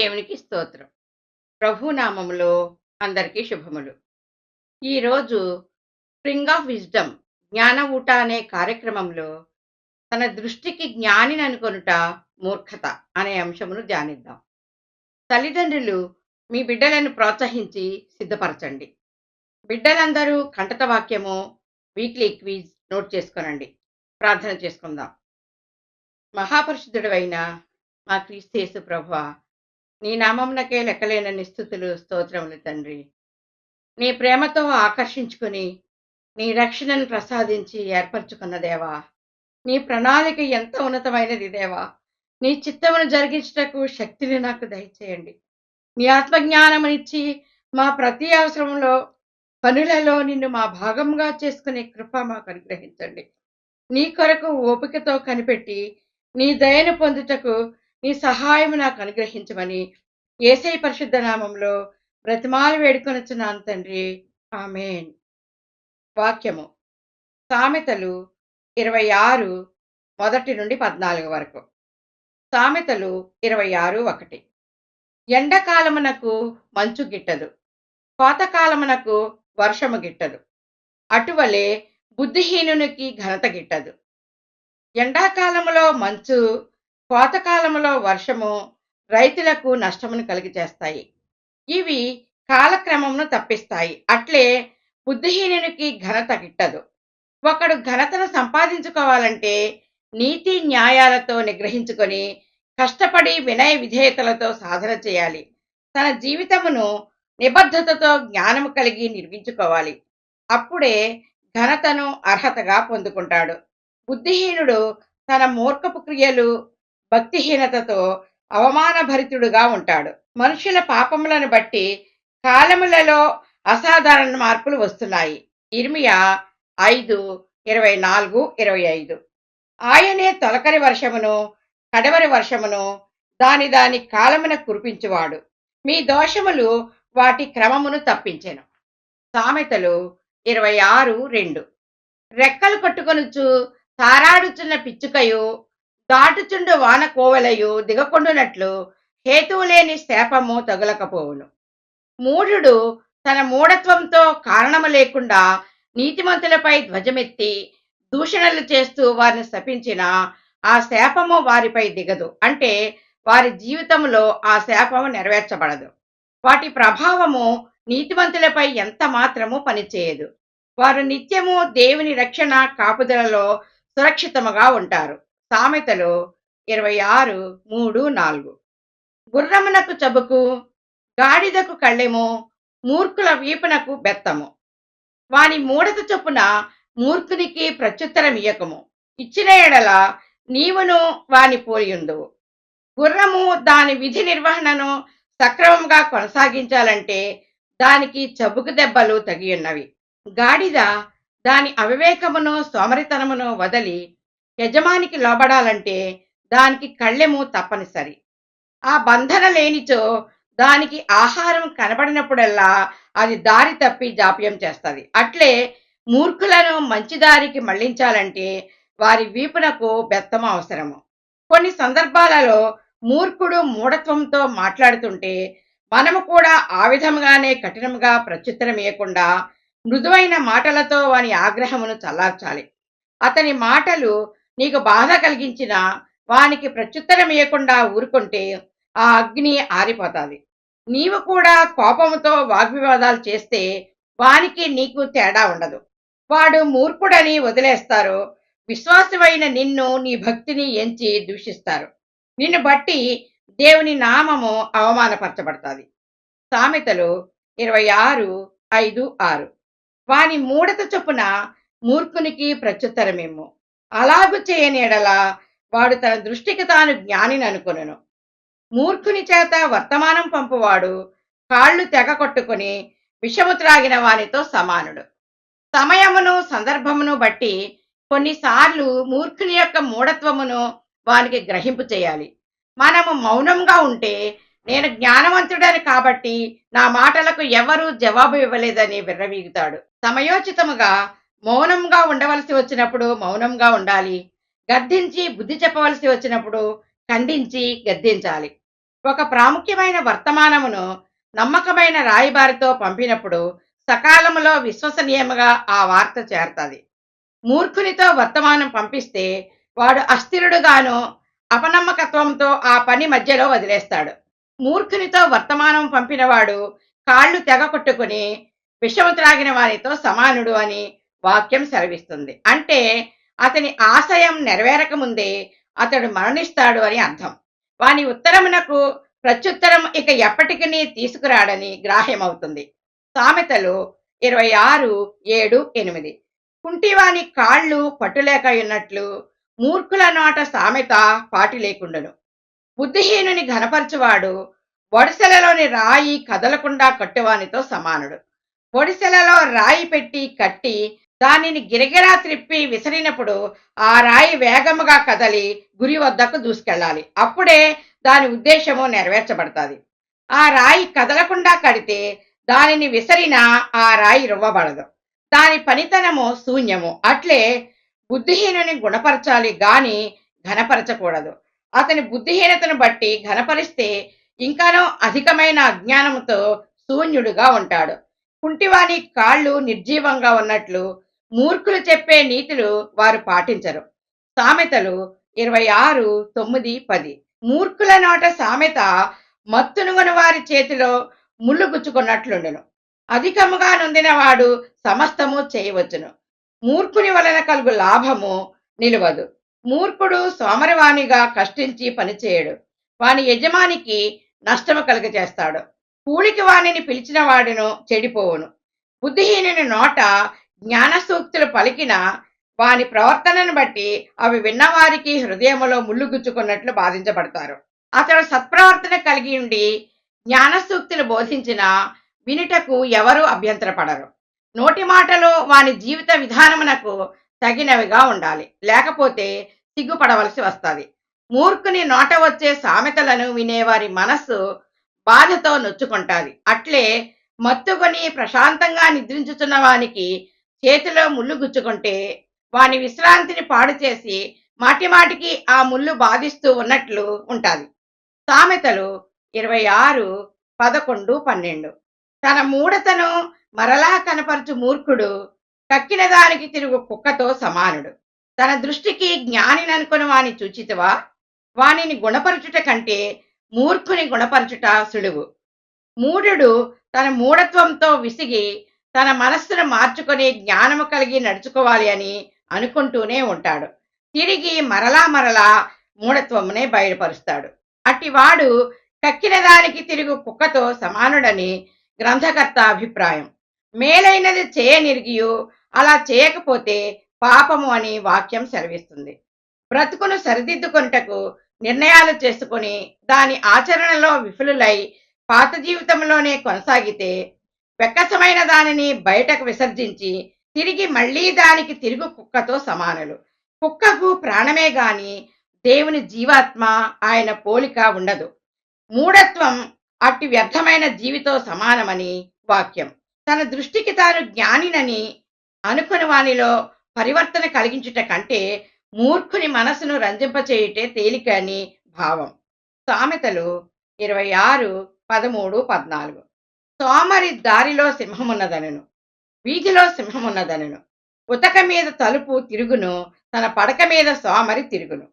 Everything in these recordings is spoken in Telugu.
దేవునికి స్తోత్రం. ప్రభు నామములో అందరికీ శుభములు. ఈరోజు స్ప్రింగ్ ఆఫ్ విజ్డమ్ జ్ఞాన ఊట అనే కార్యక్రమంలో తన దృష్టికి జ్ఞానిని అనుకొనుట మూర్ఖత అనే అంశమును ధ్యానిద్దాం. తల్లిదండ్రులు మీ బిడ్డలను ప్రోత్సహించి సిద్ధపరచండి. బిడ్డలందరూ కంటత వాక్యము వీక్లీ క్విజ్ నోట్ చేసుకోనండి. ప్రార్థన చేసుకుందాం. మహాపరిశుద్ధుడు అయిన మా క్రీస్తేసు ప్రభు నీ నామమునకే లెక్కలేనన్ని స్థుతులు స్తోత్రములు తండ్రి. నీ ప్రేమతో ఆకర్షించుకుని నీ రక్షణను ప్రసాదించి ఏర్పరచుకున్న దేవా. నీ ప్రణాళిక ఎంత ఉన్నతమైనది దేవా. నీ చిత్తమును జరిగించుటకు శక్తిని నాకు దయచేయండి. నీ ఆత్మజ్ఞానమునిచ్చి మా ప్రతి అవసరంలో పనులలో నిన్ను మా భాగంగా చేసుకునే కృప మాకు అనుగ్రహించండి. నీ కొరకు ఓపికతో కనిపెట్టి నీ దయను పొందుటకు నీ సహాయం నాకు అనుగ్రహించమని ఏసై పరిశుద్ధ నామంలో బ్రతిమాలు వేడుకొనొచ్చున్నాను తండ్రి. ఆమెన్. వాక్యము. సామెతలు ఇరవై ఆరు మొదటి నుండి పద్నాలుగు వరకు. సామెతలు ఇరవై ఆరు ఒకటి. ఎండకాలమునకు మంచు గిట్టదు. కోతకాలమునకు వర్షము గిట్టదు. అటువలే బుద్ధిహీనునికి ఘనత గిట్టదు. ఎండాకాలములో మంచు కోతకాలంలో వర్షము రైతులకు నష్టమును కలిగి చేస్తాయి ఇవి కాలక్రమమును తప్పిస్తాయి. అట్లే బుద్ధిహీనునికి ఘనత గిట్టదు. ఒకడు ఘనతను సంపాదించుకోవాలంటే నీతి న్యాయాలతో నిగ్రహించుకొని కష్టపడి వినయ విధేయతలతో సాధన చేయాలి. తన జీవితమును నిబద్ధతతో జ్ఞానము కలిగి నిర్మించుకోవాలి. అప్పుడే ఘనతను అర్హతగా పొందుకుంటాడు. బుద్ధిహీనుడు తన మూర్ఖపు క్రియలు భక్తిహీనతతో అవమానభరితుడుగా ఉంటాడు. మనుషుల పాపములను బట్టి కాలములలో అసాధారణ మార్పులు వస్తున్నాయి. ఇర్మియా ఐదు ఇరవై నాలుగు ఇరవై ఐదు. ఆయనే తొలకరి వర్షమును కడవరి వర్షమును దాని దాని కాలమున కురిపించువాడు. మీ దోషములు వాటి క్రమమును తప్పించెను. సామెతలు ఇరవై ఆరు రెండు. రెక్కలు కొట్టుకొనుచు తారాడుచున్న పిచ్చుకయు దాటుచుండు వాన కోవలయు దిగకొండునట్లు హేతువు లేని శాపము తగులకపోవును. మూఢుడు తన మూఢత్వంతో కారణము లేకుండా నీతిమంతులపై ధ్వజమెత్తి దూషణలు చేస్తూ వారిని శపించిన ఆ శాపము వారిపై దిగదు. అంటే వారి జీవితంలో ఆ శాపము నెరవేర్చబడదు. వాటి ప్రభావము నీతిమంతులపై ఎంత మాత్రము పనిచేయదు. వారు నిత్యము దేవుని రక్షణ కాపుదలలో సురక్షితముగా ఉంటారు. సామెతలు ఇరవై ఆరు మూడు నాలుగు. గుర్రమునకు చబుకు గాడిదకు కళ్ళెము మూర్ఖుల వీపునకు బెత్తము. వాని మూడత చొప్పున మూర్ఖునికి ప్రత్యుత్తరం ఇయ్యకము. ఇచ్చిన ఎడల నీవును వాని పోలియుందువు గుర్రము దాని విధి నిర్వహణను సక్రమంగా కొనసాగించాలంటే దానికి చబుకు దెబ్బలు తగియున్నవి. గాడిద దాని అవివేకమును సోమరితనమును వదలి యజమానికి లోబడాలంటే దానికి కళ్ళెము తప్పనిసరి. ఆ బంధన లేనిచో దానికి ఆహారం కనబడినప్పుడల్లా అది దారి తప్పి జాప్యం చేస్తుంది. అట్లే మూర్ఖులను మంచి దారికి మళ్ళించాలంటే వారి వీపునకు బెత్తం అవసరము. కొన్ని సందర్భాలలో మూర్ఖుడు మూఢత్వంతో మాట్లాడుతుంటే మనము కూడా ఆ విధముగానే కఠినంగా ప్రత్యుత్తరం ఇవ్వకుండా మృదువైన మాటలతో వాని ఆగ్రహమును చల్లార్చాలి. అతని మాటలు నీకు బాధ కలిగించిన వానికి ప్రత్యుత్తరం ఇవ్వకుండా ఊరుకుంటే ఆ అగ్ని ఆరిపోతుంది. నీవు కూడా కోపంతో వాగ్వివాదాలు చేస్తే వానికి నీకు తేడా ఉండదు. వాడు మూర్ఖుడని వదిలేస్తారు. విశ్వాసమైన నిన్ను నీ భక్తిని ఎంచి దూషిస్తారు. నిన్ను బట్టి దేవుని నామము అవమానపరచబడుతుంది. సామెతలు ఇరవై ఆరు ఐదు ఆరు. వాని మూడత చొప్పున మూర్ఖునికి ప్రత్యుత్తరమేమో. అలాగు చేయని ఎడల వాడు తన దృష్టికి తాను జ్ఞానిని అనుకొనును. మూర్ఖుని చేత వర్తమానం పంపువాడు కాళ్ళు తెగ కొట్టుకుని విషము త్రాగిన వానితో సమానుడు. సమయమును సందర్భమును బట్టి కొన్నిసార్లు మూర్ఖుని యొక్క మూఢత్వమును వానికి గ్రహింపు చేయాలి. మనము మౌనంగా ఉంటే నేను జ్ఞానవంతుడని కాబట్టి నా మాటలకు ఎవరూ జవాబు ఇవ్వలేదని విర్రవీగుతాడు. సమయోచితముగా మౌనంగా ఉండవలసి వచ్చినప్పుడు మౌనంగా ఉండాలి. గద్దించి బుద్ధి చెప్పవలసి వచ్చినప్పుడు ఖండించి గద్దించాలి. ఒక ప్రాముఖ్యమైన వర్తమానమును నమ్మకమైన రాయబారితో పంపినప్పుడు సకాలంలో విశ్వసనీయముగా ఆ వార్త చేరతాది. మూర్ఖునితో వర్తమానం పంపిస్తే వాడు అస్థిరుడుగాను అపనమ్మకత్వంతో ఆ పని మధ్యలో వదిలేస్తాడు. మూర్ఖునితో వర్తమానం పంపినవాడు కాళ్ళు తెగ కొట్టుకుని విషము త్రాగిన వారితో సమానుడు అని వాక్యం సెలవిస్తుంది. అంటే అతని ఆశయం నెరవేరకముందే అతడు మరణిస్తాడు అని అర్థం. వాని ఉత్తరమునకు ప్రత్యుత్తరం ఇక ఎప్పటికీ తీసుకురాడని గ్రాహ్యమవుతుంది. సామెతలు ఇరవై ఆరు ఏడు ఎనిమిది. కుంటివాని కాళ్ళు పట్టులేక ఉన్నట్లు మూర్ఖుల నోట సామెత పాటి లేకుండను. బుద్ధిహీనుని ఘనపరచువాడు ఒడిసెలలోని రాయి కదలకుండా కట్టువానితో సమానుడు. ఒడిసెలలో రాయి పెట్టి కట్టి దానిని గిరగిరా త్రిప్పి విసిరినప్పుడు ఆ రాయి వేగముగా కదలి గురి వద్దకు దూసుకెళ్ళాలి. అప్పుడే దాని ఉద్దేశము నెరవేర్చబడుతుంది. ఆ రాయి కదలకుండా కడితే దానిని విసరిన ఆ రాయి రువ్వబడదు. దాని పనితనము శూన్యము. అట్లే బుద్ధిహీనుని గుణపరచాలి గాని ఘనపరచకూడదు. అతని బుద్ధిహీనతను బట్టి ఘనపరిస్తే ఇంకానో అధికమైన అజ్ఞానముతో శూన్యుడుగా ఉంటాడు. కుంటివాని కాళ్ళు నిర్జీవంగా ఉన్నట్లు మూర్ఖులు చెప్పే నీతులు వారు పాటించరు. సామెతలు ఇరవై ఆరు తొమ్మిది పది. మూర్ఖుల నోట సామెత మత్తునుగుని వారి చేతిలో ముళ్ళు అధికముగా అధికముగా నొందినవాడు సమస్తము చేయవచ్చును. మూర్ఖుని వలన కలుగు లాభము నిలవదు. మూర్ఖుడు సోమరవాణిగా కష్టించి పనిచేయడు. వాని యజమానికి నష్టము కలుగజేస్తాడు. కూలికి వానిని పిలిచిన వాడును చెడిపోవును. బుద్ధిహీనుని నోట జ్ఞానసూక్తులు పలికిన వారి ప్రవర్తనను బట్టి అవి విన్నవారికి హృదయంలో ముళ్ళు గుచ్చుకున్నట్లు బాధించబడతారు. అతడు సత్ప్రవర్తన కలిగి ఉండి జ్ఞానసూక్తులు బోధించిన వినుటకు ఎవరూ అభ్యంతరపడరు. నోటి మాటలు వాని జీవిత విధానమునకు తగినవిగా ఉండాలి. లేకపోతే సిగ్గుపడవలసి వస్తుంది. మూర్ఖుని నోట వచ్చే సామెతలను వినేవారి మనస్సు బాధతో నొచ్చుకుంటాది. అట్లే మత్తుకొని ప్రశాంతంగా నిద్రించుతున్న వానికి చేతిలో ముళ్ళు గుచ్చుకుంటే వాని విశ్రాంతిని పాడు చేసి మాటిమాటికి ఆ ముళ్ళు బాధిస్తూ ఉన్నట్లు ఉంటుంది. సామెతలు ఇరవై ఆరు పదకొండు పన్నెండు. తన మూఢతను మరలా కనపరచు మూర్ఖుడు కక్కిన దానికి తిరుగు కుక్కతో సమానుడు. తన దృష్టికి జ్ఞానిననుకుని వాని చూచితవా? వానిని గుణపరచుట కంటే మూర్ఖుని గుణపరచుట సులువు. మూఢుడు తన మూఢత్వంతో విసిగి తన మనస్సును మార్చుకొని జ్ఞానము కలిగి నడుచుకోవాలి అని అనుకుంటూనే ఉంటాడు. తిరిగి మరలా మరలా మూఢత్వమునే బయటపరుస్తాడు అట్టివాడు కక్కిన దానికి తిరుగు కుక్కతో సమానుడని గ్రంథకర్త అభిప్రాయం. మేలైనది చేయనిరిగియు అలా చేయకపోతే పాపము అని వాక్యం సెలవిస్తుంది. బ్రతుకును సరిదిద్దుకొనుటకు నిర్ణయాలు చేసుకొని దాని ఆచరణలో విఫలులై పాత జీవితంలోనే కొనసాగితే వెక్కసమైన దానిని బయటకు విసర్జించి తిరిగి మళ్ళీ దానికి తిరుగు కుక్కతో సమానులు. కుక్కకు ప్రాణమే గాని దేవుని జీవాత్మ ఆయన పోలిక ఉండదు. మూఢత్వం అట్టి వ్యర్థమైన జీవితో సమానమని వాక్యం. తన దృష్టికి తాను జ్ఞానినని అనుకుని వానిలో పరివర్తన కలిగించుట కంటే మూర్ఖుని మనసును రంజింపచేయుటే తేలిక అని భావం. సామెతలు ఇరవై ఆరు పదమూడు పద్నాలుగు. సోమరి దారిలో సింహమున్నదనను వీధిలో సింహమున్నదనను. ఉతక మీద తలుపు తిరుగును తన పడక మీద సోమరి తిరుగును.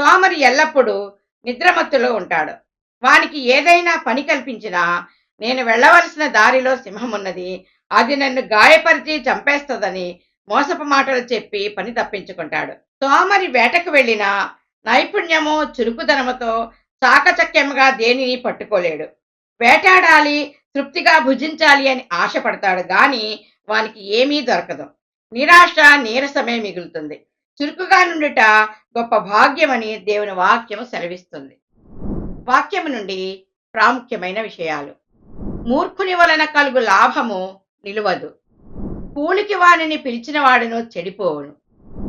సోమరి ఎల్లప్పుడూ నిద్రమత్తులో ఉంటాడు. వానికి ఏదైనా పని కల్పించినా నేను వెళ్ళవలసిన దారిలో సింహమున్నది అది నన్ను గాయపరిచి చంపేస్తుందని మోసపు మాటలు చెప్పి పని తప్పించుకుంటాడు. సోమరి వేటకు వెళ్ళిన నైపుణ్యము చురుకుదనముతో చాకచక్యముగా దేనిని పట్టుకోలేడు. వేటాడాలి తృప్తిగా భుజించాలి అని ఆశపడతాడు గాని వానికి ఏమీ దొరకదు. నిరాశ నీరసమే మిగులుతుంది. చురుకుగా నుండుట గొప్ప భాగ్యమని దేవుని వాక్యము సెలవిస్తుంది. వాక్యము నుండి ప్రాముఖ్యమైన విషయాలు. మూర్ఖుని వలన కలుగు లాభము నిలువదు. కూలికి వాణిని పిలిచిన వాడును చెడిపోవును.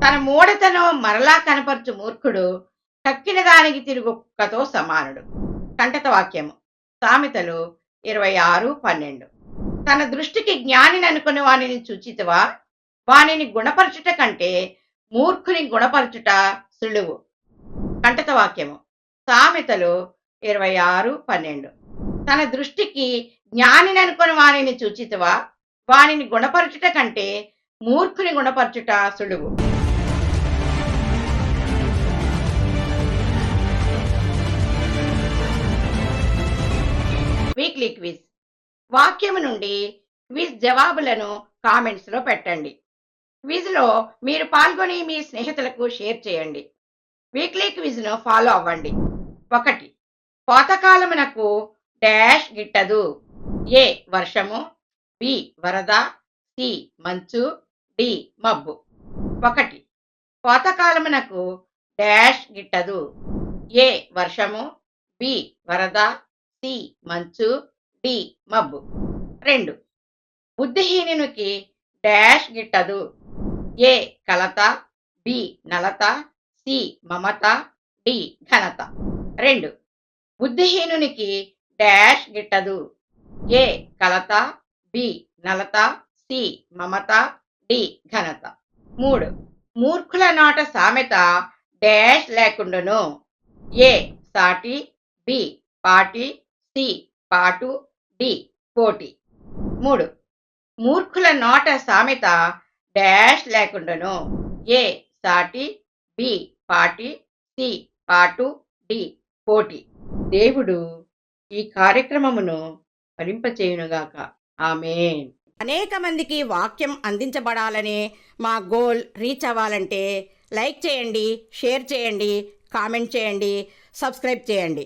తన మూఢతను మరలా కనపరచు మూర్ఖుడు కక్కిన దానికి తిరుగు కుక్కతో సమానుడు. కంటత వాక్యము. సామెతలు ఇరవై ఆరు పన్నెండు. తన దృష్టికి జ్ఞానిని అనుకుని వానిని చూచితవా? వానిని గుణపరచుట కంటే మూర్ఖుని గుణపరచుట సులువు. కంటత వాక్యము. సామెతలు ఇరవై ఆరు పన్నెండు. తన దృష్టికి జ్ఞానిననుకొని వానిని చూచితివా? వానిని గుణపరచుట కంటే మూర్ఖుని గుణపరచుట సులువు. వీక్లీ క్విజ్ వాక్యము నుండి క్విజ్ జవాబులను కామెంట్స్లో పెట్టండి. క్విజ్లో మీరు పాల్గొని మీ స్నేహితులకు షేర్ చేయండి. వీక్లీ క్విజ్ను ఫాలో అవ్వండి. ఒకటి. కోతకాలమునకు డాష్ గిట్టదు. ఏ వర్షము బి వరద సి మంచు డి మబ్బు. ఒకటి. కోతకాలమునకు డాష్ గిట్టదు. ఏ వర్షము బి వరద సి మంచు డి మబ్బు. రెండు. బుద్ధిహీనునికి డాష్ గిట్టదు. ఏ కలత బి నలత సి మమత డి ఘనత. రెండు. బుద్ధిహీనునికి డాష్ గిట్టదు. ఏ కలత బి నలత సి మమత డి ఘనత. మూడు. మూర్ఖుల నాట సామెత డాష్ లేకుండను. ఏ సాటి బి పాటి సి పాటు డి పోటీ. మూడు. మూర్ఖుల నోట సామెత డాష్ లేకుండాను. ఏ సాటి బి పాటి సి పాటు డి పోటీ. దేవుడు ఈ కార్యక్రమమును ఫలింపచేయునుగాక. ఆమె అనేక మందికి వాక్యం అందించబడాలనే మా గోల్ రీచ్ అవ్వాలంటే లైక్ చేయండి షేర్ చేయండి కామెంట్ చేయండి సబ్స్క్రైబ్ చేయండి.